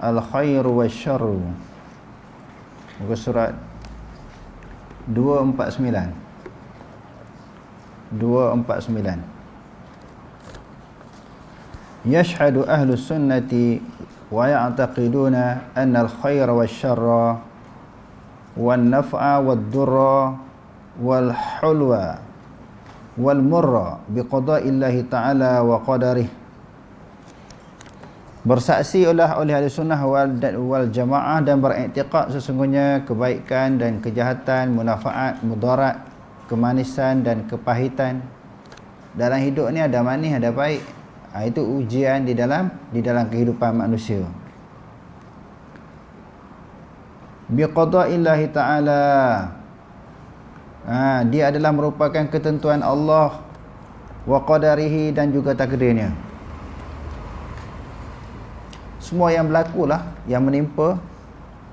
al khairu wasyarr muka surat 249 249 yashhadu ahlus sunnati wa ya'taqiduna anna al khairu wasyarr wan naf'a wad durra wal hulwa wal murra biqada'illahi ta'ala wa qadarihi bersaksi oleh oleh ahli sunnah wal, wal jamaah dan beriktikad sesungguhnya kebaikan dan kejahatan, munafaat, mudarat, kemanisan dan kepahitan dalam hidup ni ada manis ada baik. Ha, itu ujian di dalam di dalam kehidupan manusia. Biqada'illahi ta'ala ha, Dia adalah merupakan ketentuan Allah Wa qadarihi dan juga takdirnya semua yang berlaku lah yang menimpa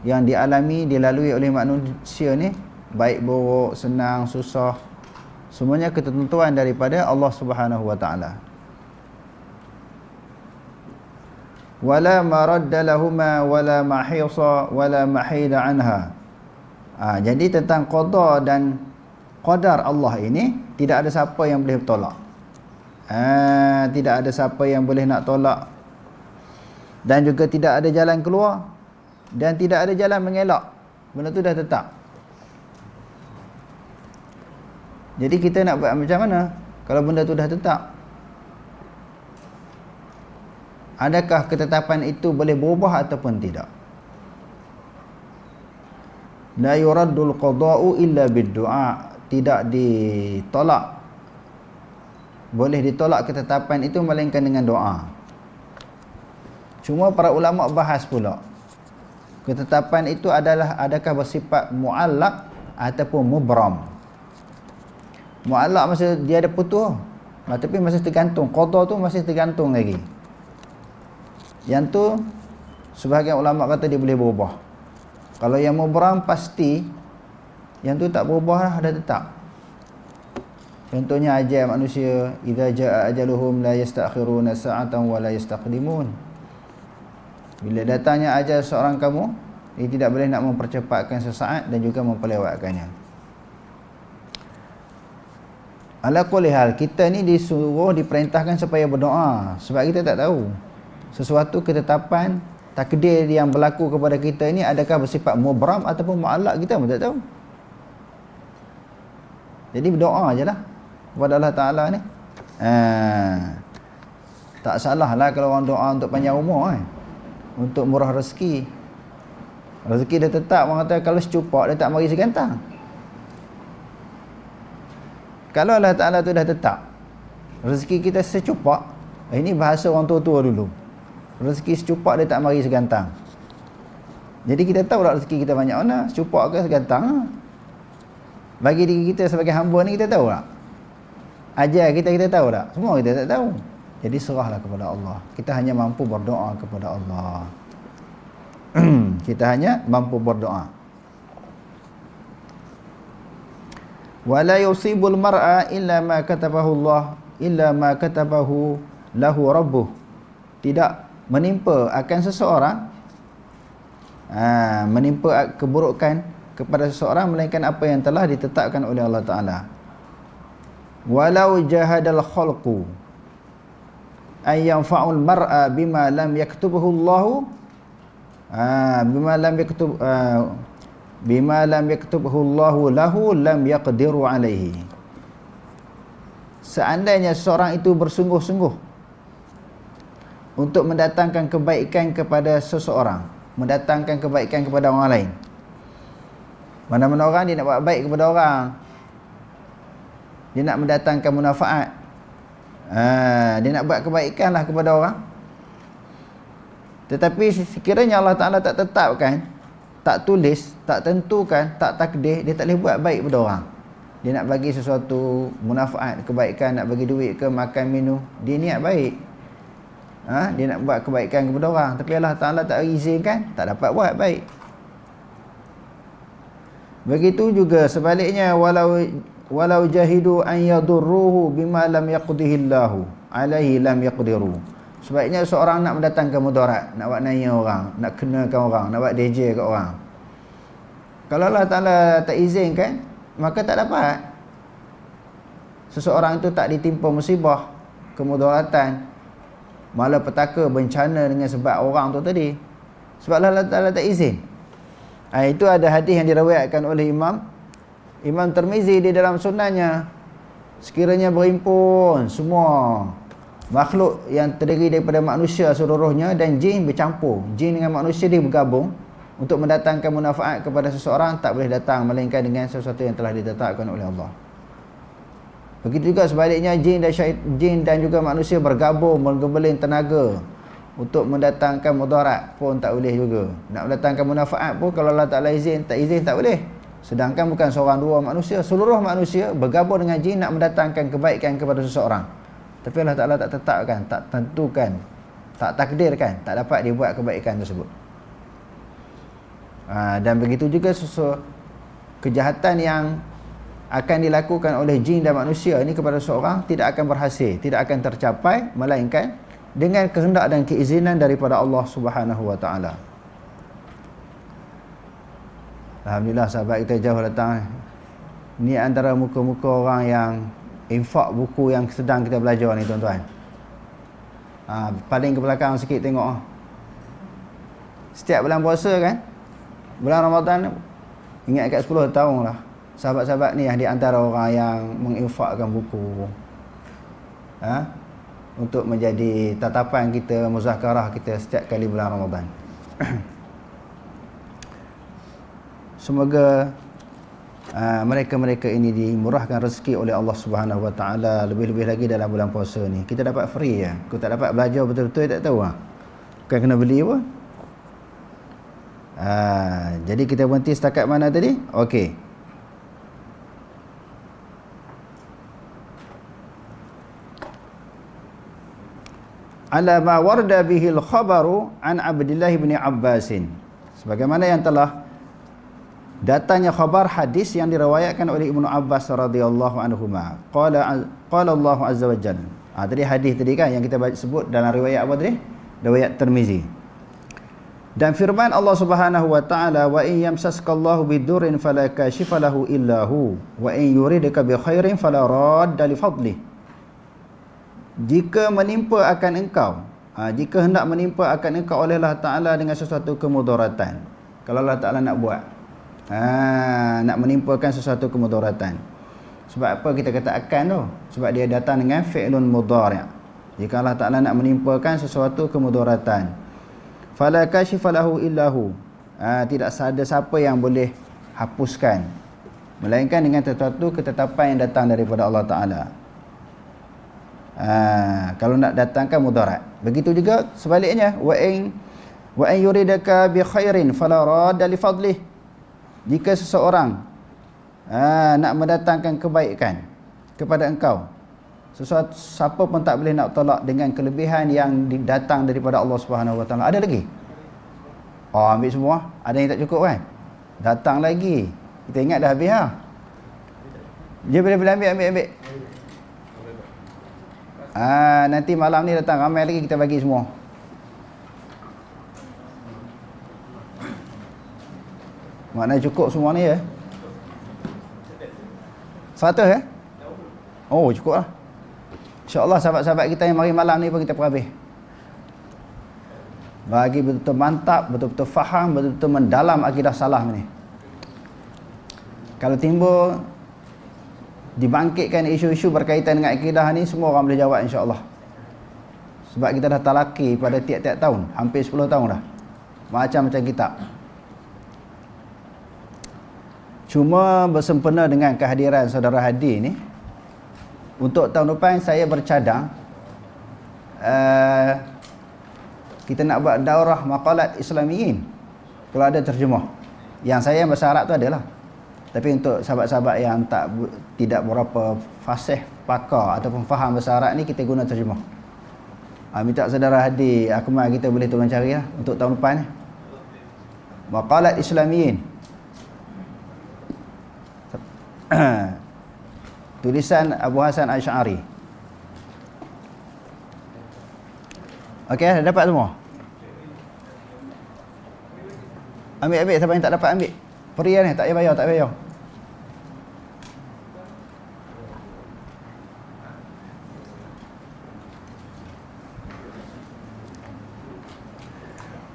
yang dialami dilalui oleh manusia ni baik buruk senang susah semuanya ketentuan daripada Allah Subhanahu wa taala. Wala maradda lahumma wala mahisa wala mahida anha. Ha, jadi tentang qada dan qadar Allah ini tidak ada siapa yang boleh bertolak ha, tidak ada siapa yang boleh nak tolak dan juga tidak ada jalan keluar. Dan tidak ada jalan mengelak. Benda tu dah tetap. Jadi kita nak buat macam mana? Kalau benda tu dah tetap. Adakah ketetapan itu boleh berubah ataupun tidak? La yuraddul qada'u illa bid-du'a. Tidak ditolak. Boleh ditolak ketetapan itu melainkan dengan doa Cuma para ulama bahas pula. Ketetapan itu adalah adakah bersifat muallaq ataupun mubram. Muallaq masa dia ada putus. Nah, tapi masih tergantung. Qada tu masih tergantung lagi. Yang tu sebahagian ulama kata dia boleh berubah. Kalau yang mubram pasti yang tu tak berubah lah, dah tetap. Contohnya ajal manusia, idza jaa ajaluhum la yastakhiruna sa'atan wa la yastaqdimun. Bila datangnya ajal seorang kamu, ia tidak boleh nak mempercepatkan sesaat dan juga memperlewatkannya. Ala hal, kita ni disuruh diperintahkan supaya berdoa sebab kita tak tahu sesuatu ketetapan takdir yang berlaku kepada kita ini adakah bersifat mubram ataupun mu'allak kita pun tak tahu. Jadi berdoa ajalah kepada Allah Taala ni. Ha. Tak salah lah kalau orang doa untuk panjang umur kan. Eh untuk murah rezeki. Rezeki dah tetap orang kata kalau secupak dia tak mari segantang. Kalau Allah Ta'ala tu dah tetap rezeki kita secupak eh, ini bahasa orang tua-tua dulu. Rezeki secupak dia tak mari segantang. Jadi kita tahu tak rezeki kita banyak mana? Secupak ke segantang? Bagi diri kita sebagai hamba ni kita tahu tak? Ajar kita kita tahu tak? Semua kita tak tahu jadi serahlah kepada Allah. Kita hanya mampu berdoa kepada Allah. kita hanya mampu berdoa. Wala yusibul mar'a illa ma katabahu Allah illa ma katabahu lahu rabbuh. Tidak menimpa akan seseorang ha, menimpa keburukan kepada seseorang melainkan apa yang telah ditetapkan oleh Allah Taala. Walau jahadal khalqu ay yanfa'ul mar'a bima lam yaktubuhu Allah ah bima lam yaktub bima lam yaktubuhu Allah lahu lam yaqdiru alaihi seandainya seorang itu bersungguh-sungguh untuk mendatangkan kebaikan kepada seseorang mendatangkan kebaikan kepada orang lain. Mana-mana orang dia nak buat baik kepada orang. Dia nak mendatangkan manfaat ha, dia nak buat kebaikan lah kepada orang Tetapi sekiranya Allah Ta'ala tak tetapkan, tak tulis, tak tentukan, tak takdir, dia tak boleh buat baik pada orang. Dia nak bagi sesuatu munafaat, kebaikan, nak bagi duit ke, makan, minum. Dia niat baik. Ha? Dia nak buat kebaikan kepada orang. Tapi Allah Ta'ala tak izinkan, tak dapat buat baik. Begitu juga sebaliknya walau walau jahidu an yadurruhu bima lam yaqdihillahu alaihi lam yaqdiru. Sebabnya seorang nak mendatangkan mudarat, nak buat nanya orang, nak kenakan orang, nak buat DJ kat orang. Kalau Allah Taala tak izinkan, maka tak dapat. Seseorang itu tak ditimpa musibah, kemudaratan, malah petaka bencana dengan sebab orang tu tadi. Sebab Allah Taala tak izin. Ha, itu ada hadis yang diriwayatkan oleh Imam Imam Tirmizi di dalam sunnahnya sekiranya berhimpun semua makhluk yang terdiri daripada manusia seluruhnya dan jin bercampur jin dengan manusia dia bergabung untuk mendatangkan manfaat kepada seseorang tak boleh datang melainkan dengan sesuatu yang telah ditetapkan oleh Allah begitu juga sebaliknya jin dan syait, jin dan juga manusia bergabung menggembleng tenaga untuk mendatangkan mudarat pun tak boleh juga. Nak mendatangkan manfaat pun kalau Allah Taala izin, tak izin tak boleh. Sedangkan bukan seorang dua manusia, seluruh manusia bergabung dengan jin nak mendatangkan kebaikan kepada seseorang. Tapi Allah Taala tak tetapkan, tak tentukan, tak takdirkan, tak dapat dia buat kebaikan tersebut. Ha, dan begitu juga sesuatu kejahatan yang akan dilakukan oleh jin dan manusia ini kepada seseorang tidak akan berhasil, tidak akan tercapai melainkan dengan kehendak dan keizinan daripada Allah Subhanahu wa taala. Alhamdulillah sahabat kita jauh datang. Ni antara muka-muka orang yang infak buku yang sedang kita belajar ni tuan-tuan. Ha, paling ke belakang sikit tengok. Setiap bulan puasa kan? Bulan Ramadan ingat kat 10 tahun lah. Sahabat-sahabat ni di antara orang yang menginfakkan buku. Ha? untuk menjadi tatapan kita muzakarah kita setiap kali bulan Ramadan. Semoga uh, mereka-mereka ini dimurahkan rezeki oleh Allah Subhanahu Wa Taala lebih-lebih lagi dalam bulan puasa ni. Kita dapat free ya. Kita tak dapat belajar betul-betul tak tahu ah. Bukan kena beli apa? Uh, jadi kita berhenti setakat mana tadi? Okey. ala ma warda bihi al-khabaru an Abdullah bin Abbas sebagaimana yang telah datanya khabar hadis yang diriwayatkan oleh Ibnu Abbas radhiyallahu anhuma. Qala qala Allah azza wa jalla. Ha, tadi hadis tadi kan yang kita sebut dalam riwayat apa tadi? Riwayat Tirmizi. Dan firman Allah Subhanahu wa taala wa in yamsaskallahu bidurrin fala kashifa lahu illa hu wa in yuridka bi khairin fala radda li fadlihi. Jika menimpa akan engkau ha, jika hendak menimpa akan engkau oleh Allah Ta'ala dengan sesuatu kemudaratan. Kalau Allah Ta'ala nak buat ha, nak menimpakan sesuatu kemudaratan sebab apa kita kata akan tu? Sebab dia datang dengan fi'lun mudari' jika Allah Ta'ala nak menimpakan sesuatu kemudaratan fala kashifalahu illahu ha, tidak ada siapa yang boleh hapuskan. Melainkan dengan sesuatu ketetapan yang datang daripada Allah Ta'ala. Ha, kalau nak datangkan mudarat. Begitu juga sebaliknya. Wa in wa in yuridaka bi khairin fala radda li fadlih. Jika seseorang ha, nak mendatangkan kebaikan kepada engkau sesuatu siapa pun tak boleh nak tolak dengan kelebihan yang datang daripada Allah Subhanahu Wa Taala. Ada lagi? Oh, ambil semua. Ada yang tak cukup kan? Datang lagi. Kita ingat dah habis ha. Dia boleh-boleh ambil ambil ambil. Ah nanti malam ni datang ramai lagi kita bagi semua. Mana cukup semua ni ya? Satu ya? Oh cukup lah. InsyaAllah sahabat-sahabat kita yang mari malam ni pun kita perhabis. Bagi betul-betul mantap, betul-betul faham, betul-betul mendalam akidah salah ni. Kalau timbul dibangkitkan isu-isu berkaitan dengan akidah ni semua orang boleh jawab insya-Allah. Sebab kita dah talaki pada tiap-tiap tahun, hampir 10 tahun dah. Macam-macam kitab. Cuma bersempena dengan kehadiran saudara Hadi ni untuk tahun depan saya bercadang uh, kita nak buat daurah maqalat islamiyin. Kalau ada terjemah. Yang saya bahasa Arab tu adalah. Tapi untuk sahabat-sahabat yang tak tidak berapa fasih pakar ataupun faham bahasa Arab ni kita guna terjemah. Ha, minta saudara hadir akmal kita boleh tolong cari lah untuk tahun depan ni. Maqalat islamiyin tulisan Abu Hasan Asy'ari Okey, dah dapat semua? Ambil, ambil. Siapa yang tak dapat, ambil. Free ni, tak payah bayar, tak payah.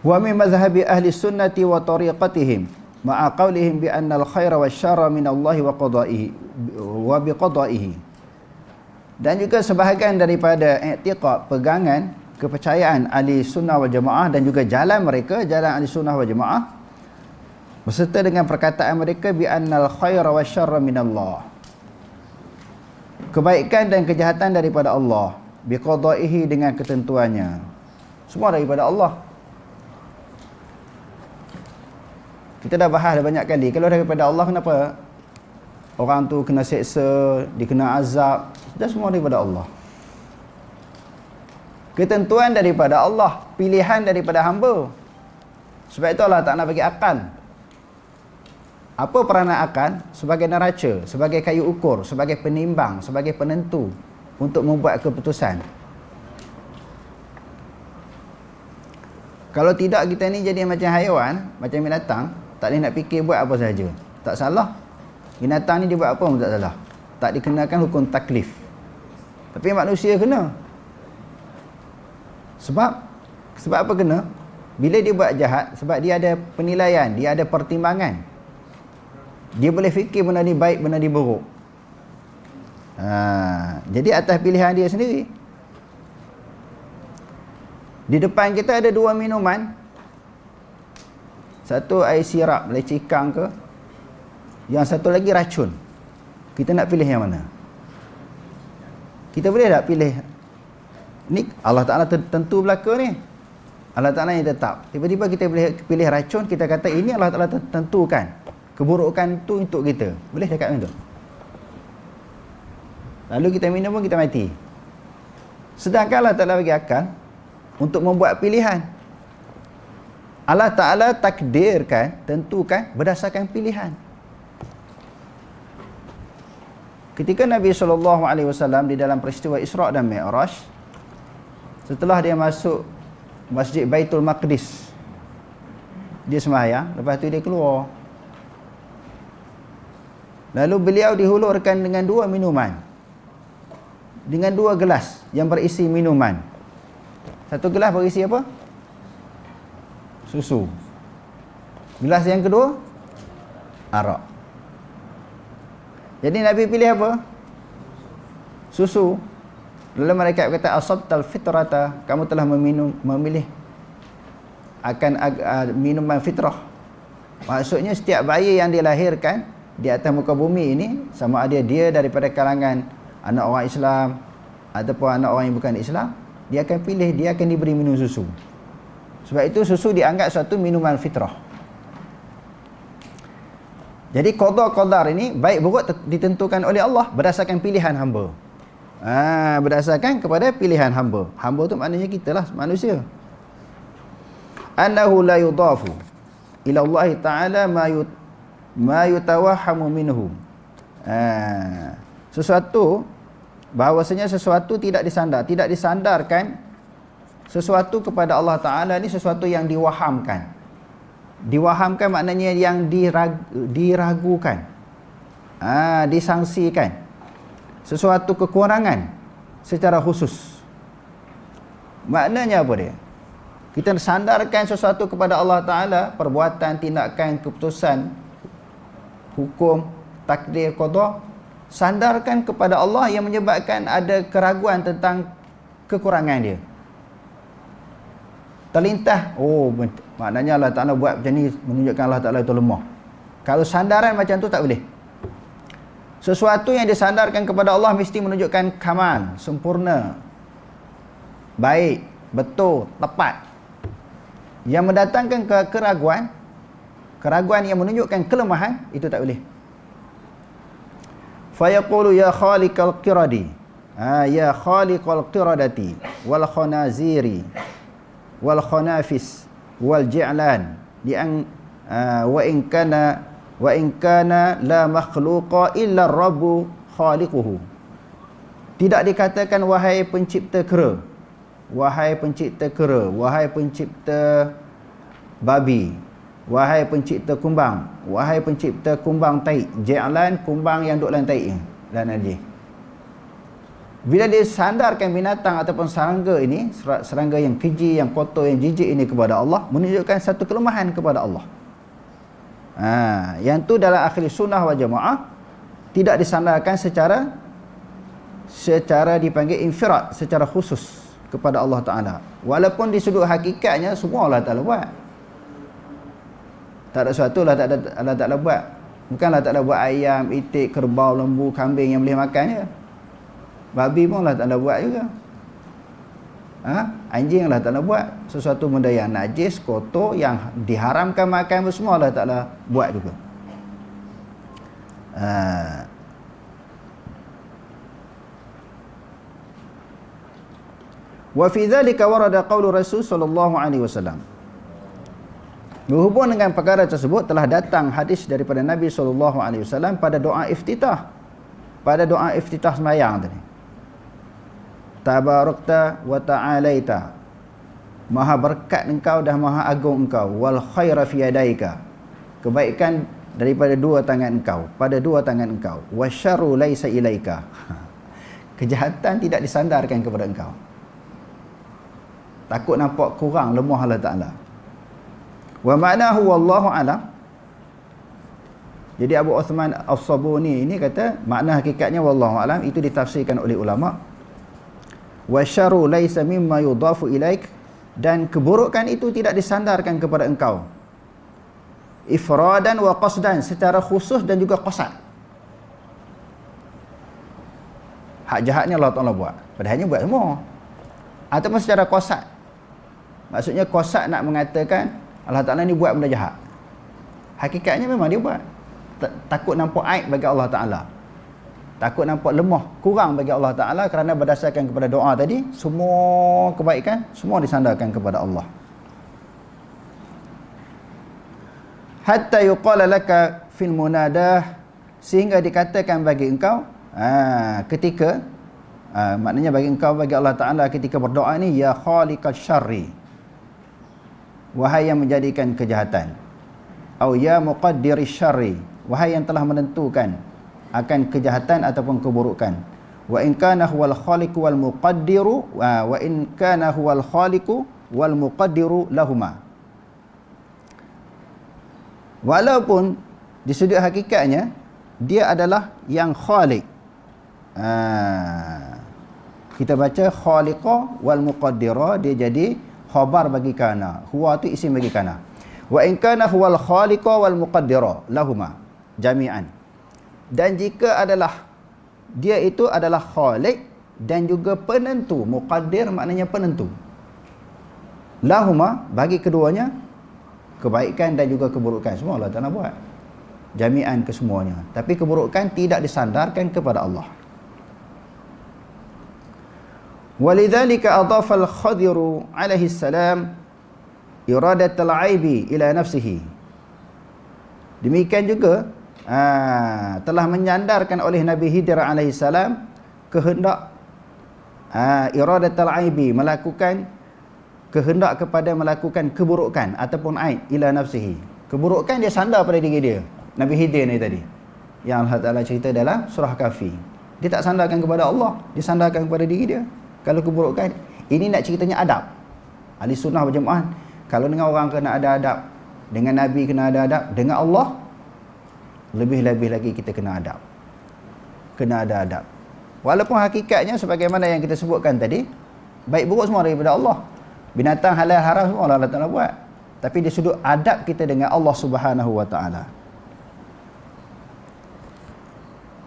Wa min mazhabi ahli sunnati wa tariqatihim ma'a qawlihim bi anna al-khaira wa syarra min Allah wa qada'ihi wa bi qada'ihi. Dan juga sebahagian daripada i'tiqad pegangan kepercayaan ahli sunnah wal jamaah dan juga jalan mereka jalan ahli sunnah wal jamaah beserta dengan perkataan mereka bi annal khaira wa syarra min Allah kebaikan dan kejahatan daripada Allah bi qada'ihi dengan ketentuannya. Semua daripada Allah kita dah bahas dah banyak kali. Kalau daripada Allah kenapa? Orang tu kena seksa dikena azab. Dah semua daripada Allah. Ketentuan daripada Allah pilihan daripada hamba. Sebab itu Allah tak nak bagi akal. Apa peranan akal? Sebagai neraca sebagai kayu ukur sebagai penimbang sebagai penentu untuk membuat keputusan. Kalau tidak kita ni jadi macam haiwan macam binatang tak boleh nak fikir buat apa saja tak salah binatang ni dia buat apa pun tak salah tak dikenakan hukum taklif tapi manusia kena sebab sebab apa kena? Bila dia buat jahat sebab dia ada penilaian, dia ada pertimbangan. Dia boleh fikir benda ni baik, benda ni buruk. Ha, jadi atas pilihan dia sendiri. Di depan kita ada dua minuman. Satu air sirap, lecikang ke. Yang satu lagi racun. Kita nak pilih yang mana? Kita boleh tak pilih Ni Allah Ta'ala tentu belaka ni. Allah Ta'ala yang tetap. Tiba-tiba kita pilih, pilih racun, kita kata ini Allah Ta'ala tentukan. Keburukan tu untuk kita. Boleh cakap macam tu? Lalu kita minum pun kita mati. Sedangkan Allah Ta'ala bagi akal untuk membuat pilihan. Allah Ta'ala takdirkan, tentukan berdasarkan pilihan. Ketika Nabi SAW di dalam peristiwa Isra' dan Mi'raj, Setelah dia masuk Masjid Baitul Maqdis Dia sembahyang Lepas tu dia keluar Lalu beliau dihulurkan dengan dua minuman Dengan dua gelas Yang berisi minuman Satu gelas berisi apa? Susu Gelas yang kedua Arak Jadi Nabi pilih apa? Susu Lalu mereka kata asabtal fitrata, kamu telah meminum memilih akan uh, minuman fitrah. Maksudnya setiap bayi yang dilahirkan di atas muka bumi ini sama ada dia daripada kalangan anak orang Islam ataupun anak orang yang bukan Islam, dia akan pilih dia akan diberi minum susu. Sebab itu susu dianggap satu minuman fitrah. Jadi qada qadar ini baik buruk ditentukan oleh Allah berdasarkan pilihan hamba. Ha, berdasarkan kepada pilihan hamba. Hamba tu maknanya kita lah manusia. Annahu la yudafu ila Allah Ta'ala ma, yut, ma yutawahamu minhu. Ha, sesuatu, bahawasanya sesuatu tidak disandar. Tidak disandarkan sesuatu kepada Allah Ta'ala ni sesuatu yang diwahamkan. Diwahamkan maknanya yang dirag, diragukan. Ha, disangsikan sesuatu kekurangan secara khusus. Maknanya apa dia? Kita sandarkan sesuatu kepada Allah Ta'ala, perbuatan, tindakan, keputusan, hukum, takdir, qada, sandarkan kepada Allah yang menyebabkan ada keraguan tentang kekurangan dia. Terlintah, oh maknanya Allah Ta'ala buat macam ni menunjukkan Allah Ta'ala itu lemah. Kalau sandaran macam tu tak boleh. Sesuatu yang disandarkan kepada Allah mesti menunjukkan kamal, sempurna, baik, betul, tepat. yang mendatangkan ke keraguan keraguan yang menunjukkan kelemahan itu tak boleh fayaqulu ya khaliqal qiradi ha, ya khaliqal qiradati wal khanaziri wal khanafis wal ji'lan. Di an uh, wa in kana wa in kana la makhluqa illa rabbu khaliquhu. Tidak dikatakan wahai pencipta kera wahai pencipta kera wahai pencipta babi wahai pencipta kumbang wahai pencipta kumbang taik ji'lan kumbang yang duk dalam taik dan najis bila dia sandarkan binatang ataupun serangga ini serangga yang keji yang kotor yang jijik ini kepada Allah menunjukkan satu kelemahan kepada Allah Ha, yang tu dalam akhir sunnah wal jamaah tidak disandarkan secara secara dipanggil infirad secara khusus kepada Allah Taala. Walaupun di sudut hakikatnya semua Allah Taala buat. Tak ada sesuatu lah tak ada Allah Taala buat. Bukanlah tak ada buat ayam, itik, kerbau, lembu, kambing yang boleh makannya. Babi pun Allah Taala buat juga. Ha? anjing Allah Ta'ala buat. Sesuatu benda yang najis, kotor yang diharamkan makan semua Allah Ta'ala buat juga. Ha. wa fi dhalika warada qawlu rasul sallallahu alaihi wasallam. Berhubung dengan perkara tersebut telah datang hadis daripada Nabi sallallahu alaihi wasallam pada doa iftitah. Pada doa iftitah sembahyang tadi tabarakta wa ta'alaita. Maha berkat engkau dan maha agung engkau. Wal khaira fi yadaika. Kebaikan daripada dua tangan engkau pada dua tangan engkau. Wasyarru laisa ilaika. Kejahatan tidak disandarkan kepada engkau. Takut nampak kurang lemah Allah Taala. Wa ma'nahu wallahu alam. Jadi Abu Uthman As-Sabuni ini kata makna hakikatnya wallahu alam itu ditafsirkan oleh ulama wa syaru laisa mimma yudafu ilaik. Dan keburukan itu tidak disandarkan kepada engkau. Ifradan wa qasdan secara khusus dan juga qasad. Hak jahatnya Allah Taala buat. Padahalnya buat semua. Ataupun secara qasad. Maksudnya qasad nak mengatakan Allah Taala ni buat benda jahat. Hakikatnya memang dia buat. Takut nampak aib bagi Allah Taala takut nampak lemah kurang bagi Allah Taala kerana berdasarkan kepada doa tadi semua kebaikan semua disandarkan kepada Allah. Hatta yuqala laka fil munadah sehingga dikatakan bagi engkau aa, ha, ketika ha, maknanya bagi engkau bagi Allah Taala ketika berdoa ni ya khaliqash syarri wahai yang menjadikan kejahatan atau ya muqaddirish syarri wahai yang telah menentukan akan kejahatan ataupun keburukan. Wa in kana huwal khaliqu wal muqaddiru wa in kana huwal khaliqu wal muqaddiru lahuma walaupun di sudut hakikatnya dia adalah yang khaliq. Ha. kita baca khaliqa wal muqaddira dia jadi khabar bagi kana. Huwa tu isim bagi kana. Wa in kana huwal khaliqa wal muqaddira lahuma jami'an dan jika adalah dia itu adalah khaliq dan juga penentu muqaddir maknanya penentu. Lahuma bagi keduanya kebaikan dan juga keburukan semua Allah Ta'ala buat. Jami'an kesemuanya. Tapi keburukan tidak disandarkan kepada Allah. Walidhalika adhafa al-khadiru alaihi salam al-aibi ila nafsihi. Demikian juga ha, telah menyandarkan oleh Nabi Hidir AS kehendak ha, iradatul aibi melakukan kehendak kepada melakukan keburukan ataupun aib ila nafsihi. Keburukan dia sandar pada diri dia Nabi Hidir ni tadi. Yang Allah Ta'ala cerita dalam surah kafi dia tak sandarkan kepada Allah dia sandarkan kepada diri dia. Kalau keburukan ini nak ceritanya adab. Ahli sunnah berjemaah kalau dengan orang kena ada adab dengan Nabi kena ada adab dengan Allah lebih-lebih lagi kita kena adab. Kena ada adab. Walaupun hakikatnya sebagaimana yang kita sebutkan tadi baik buruk semua daripada Allah. Binatang halal haram semua Allah Ta'ala buat. Tapi dia sudut adab kita dengan Allah Subhanahu Wa Ta'ala.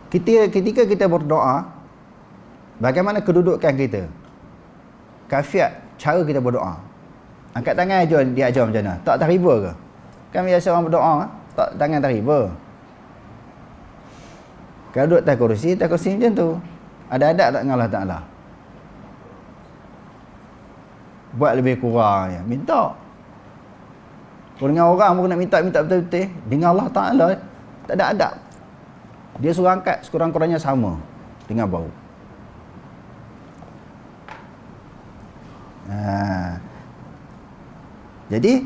Ketika, ketika kita berdoa bagaimana kedudukan kita? Kafiat cara kita berdoa. Angkat tangan aja dia ajar macam mana? Tak terima ke? Kan biasa orang berdoa, tak tangan terima. Kalau duduk atas kursi, atas kursi macam tu. Ada adab tak dengan Allah Ta'ala? Buat lebih kurang ya. Minta. Kalau dengan orang pun nak minta-minta betul-betul. Dengan Allah Ta'ala, tak ada adab. Dia suruh angkat sekurang-kurangnya sama dengan bau. Ha. Jadi,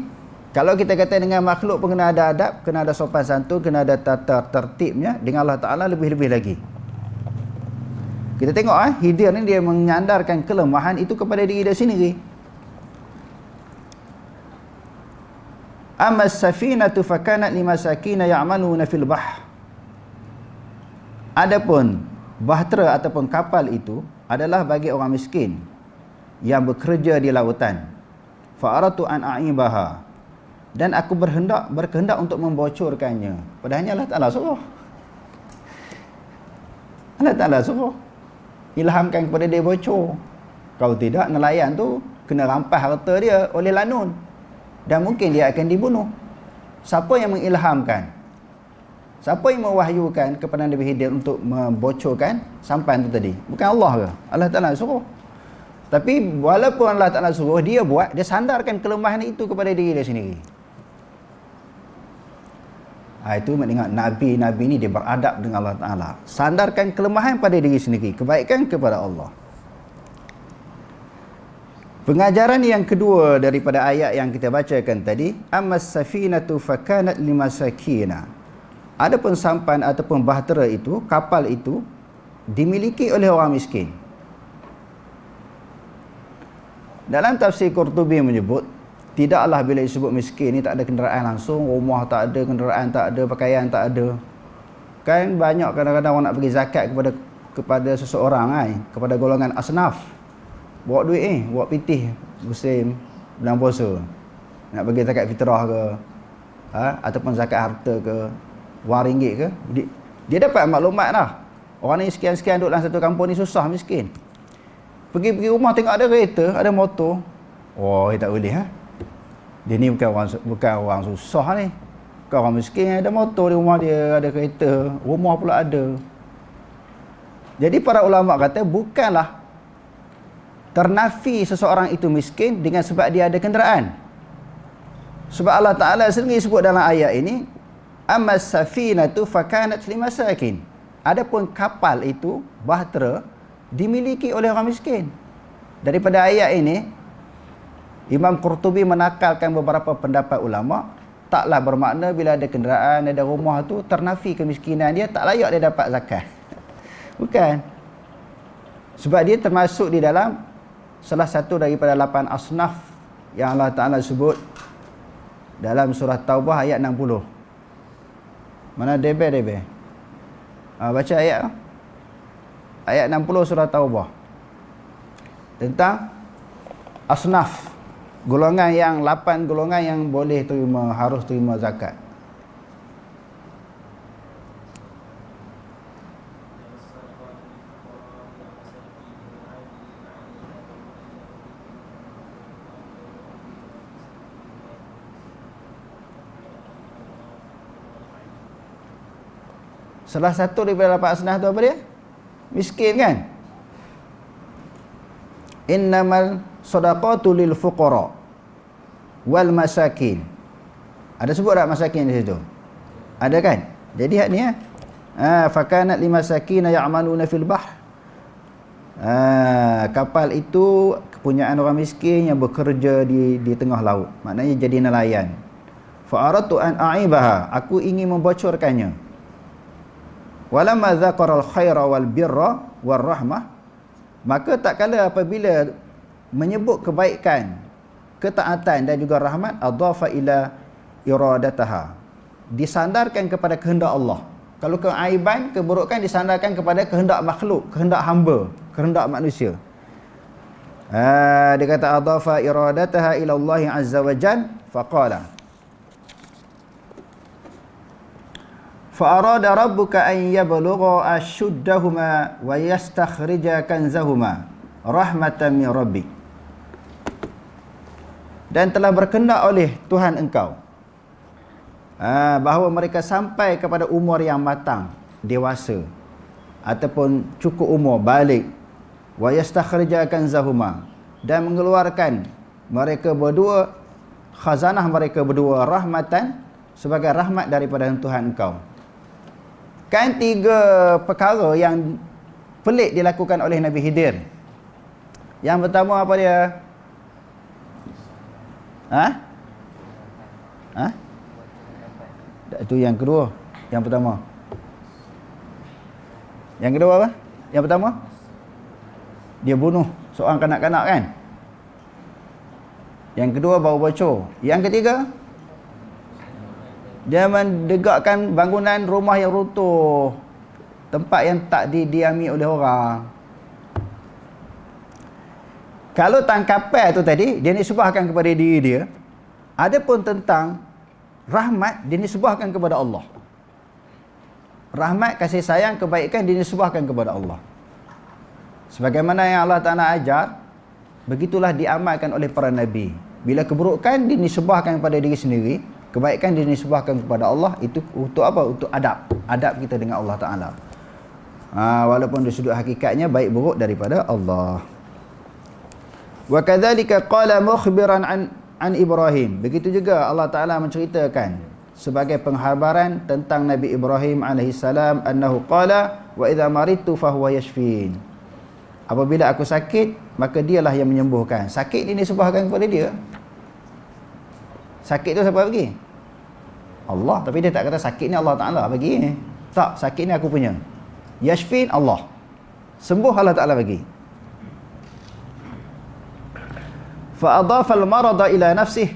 kalau kita kata dengan makhluk pun kena ada adab, kena ada sopan santun, kena ada tata tertibnya, dengan Allah Ta'ala lebih-lebih lagi. Kita tengok ah, Hidir ni dia menyandarkan kelemahan itu kepada diri dia sendiri. Amma safinatu fakanat limasakina ya'maluna fil bahr. Adapun bahtera ataupun kapal itu adalah bagi orang miskin yang bekerja di lautan. Fa'aratu an a'ibaha. Dan aku berhendak berkehendak untuk membocorkannya. Padahal Allah Taala suruh. Allah Taala suruh. Ilhamkan kepada dia bocor. Kalau tidak nelayan tu kena rampas harta dia oleh lanun. Dan mungkin dia akan dibunuh. Siapa yang mengilhamkan? Siapa yang mewahyukan kepada Nabi Hidir untuk membocorkan sampan itu tadi? Bukan Allah ke? Allah Ta'ala suruh. Tapi walaupun Allah Ta'ala suruh, dia buat, dia sandarkan kelemahan itu kepada diri dia sendiri. Ha, itu maknanya Nabi-Nabi ini dia beradab dengan Allah Ta'ala. Sandarkan kelemahan pada diri sendiri. Kebaikan kepada Allah. Pengajaran yang kedua daripada ayat yang kita bacakan tadi, Amas safinatu fakanat lima sakina. Adapun sampan ataupun bahtera itu, kapal itu dimiliki oleh orang miskin. Dalam tafsir Qurtubi menyebut, tidaklah bila disebut miskin ni tak ada kenderaan langsung, rumah tak ada, kenderaan tak ada, pakaian tak ada. Kan banyak kadang-kadang orang nak bagi zakat kepada kepada seseorang kan, kepada golongan asnaf. Bawa duit eh, bawa pitih muslim bulan puasa. Nak bagi zakat fitrah ke, ha? ataupun zakat harta ke, wang ringgit ke dia, dia dapat maklumat lah orang ni sekian-sekian duduk dalam satu kampung ni susah miskin pergi-pergi rumah tengok ada kereta ada motor oh tak boleh ha? Dia ni bukan orang bukan orang susah ni. Bukan orang miskin. Ada motor di rumah dia ada kereta. Rumah pula ada. Jadi para ulama kata bukanlah ternafi seseorang itu miskin dengan sebab dia ada kenderaan. Sebab Allah Ta'ala sendiri sebut dalam ayat ini amma safinatu fakanat limasakin adapun kapal itu bahtera dimiliki oleh orang miskin. Daripada ayat ini Imam Qurtubi menakalkan beberapa pendapat ulama taklah bermakna bila ada kenderaan ada rumah tu ternafi kemiskinan dia tak layak dia dapat zakat. Bukan. Sebab dia termasuk di dalam salah satu daripada lapan asnaf yang Allah Ta'ala sebut dalam surah Taubah ayat 60 mana debe debe? Ha, baca ayat Ayat 60 surah Taubah. Tentang asnaf golongan yang 8 golongan yang boleh terima harus terima zakat. Salah satu daripada lapan asnah tu apa dia? Miskin kan? Innamal sadaqatu lil fuqara wal masakin. Ada sebut tak masakin di situ? Ada kan? Jadi hak ni ya. Ha, fakanat limasakin ya'maluna fil bahr. Ha, kapal itu kepunyaan orang miskin yang bekerja di di tengah laut. Maknanya jadi nelayan. Fa aratu an a'ibaha. Aku ingin membocorkannya walamma dzakara al-khaira wal birra war rahmah maka tak kala apabila menyebut kebaikan ketaatan dan juga rahmat adafa ila iradataha disandarkan kepada kehendak Allah kalau keaiban keburukan disandarkan kepada kehendak makhluk kehendak hamba kehendak manusia ha, dia kata adafa iradataha ila Allah azza wa jalla faqala فأراد ربك أن يبلغ أشدهما ويستخرج كنزهما رحمة من ربك dan telah berkendak oleh Tuhan engkau. Ha, bahawa mereka sampai kepada umur yang matang dewasa ataupun cukup umur balik. Wa yastakhrijakan zahuma dan mengeluarkan mereka berdua khazanah mereka berdua rahmatan sebagai rahmat daripada Tuhan engkau. Kan tiga perkara yang pelik dilakukan oleh Nabi Hidir. Yang pertama apa dia Ha? Ha? Itu yang kedua. Yang pertama. Yang kedua apa? Yang pertama? Dia bunuh seorang kanak-kanak kan? Yang kedua baru bocor. Yang ketiga? Dia mendegakkan bangunan rumah yang runtuh. Tempat yang tak didiami oleh orang. Kalau tangkapan tu tadi dia nisbahkan kepada diri dia, adapun tentang rahmat dia nisbahkan kepada Allah. Rahmat, kasih sayang, kebaikan dia nisbahkan kepada Allah. Sebagaimana yang Allah Taala ajar, begitulah diamalkan oleh para nabi. Bila keburukan dinisbahkan kepada diri sendiri, kebaikan dinisbahkan kepada Allah, itu untuk apa? Untuk adab. Adab kita dengan Allah Taala. Ha, walaupun dari sudut hakikatnya baik buruk daripada Allah. Wa kadzalika qala mukhbiran an an Ibrahim. Begitu juga Allah Taala menceritakan sebagai penghabaran tentang Nabi Ibrahim alaihi salam annahu qala wa idza maridtu fahuwa yashfin. Apabila aku sakit, maka dialah yang menyembuhkan. Sakit ini disebabkan kepada dia. Sakit tu siapa bagi? Allah. Tapi dia tak kata sakit ni Allah Ta'ala bagi. Tak, sakit ni aku punya. Yashfin Allah. Sembuh Allah Ta'ala bagi. Fa'adhafal marada ila nafsih.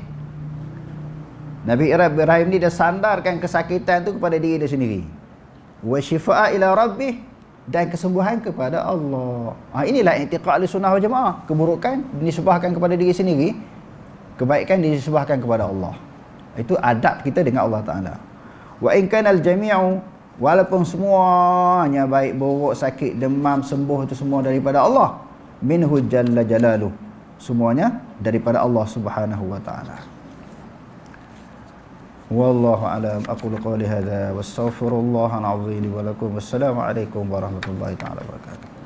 Nabi Ibrahim ni dia sandarkan kesakitan tu kepada diri dia sendiri. Wa shifa'a ila rabbih dan kesembuhan kepada Allah. Ha, inilah i'tiqad sunnah wal jamaah. Keburukan disebahkan kepada diri sendiri kebaikan disebahkan kepada Allah. Itu adab kita dengan Allah Ta'ala. Wa in kanal jami'u walaupun semuanya baik buruk sakit demam sembuh itu semua daripada Allah. Minhu jalla jalaluh semuanya daripada Allah Subhanahu wa taala. Wallahu alam aqulu qawli hadha wastaghfirullah al-azim wa lakum wassalamu alaikum warahmatullahi taala wabarakatuh.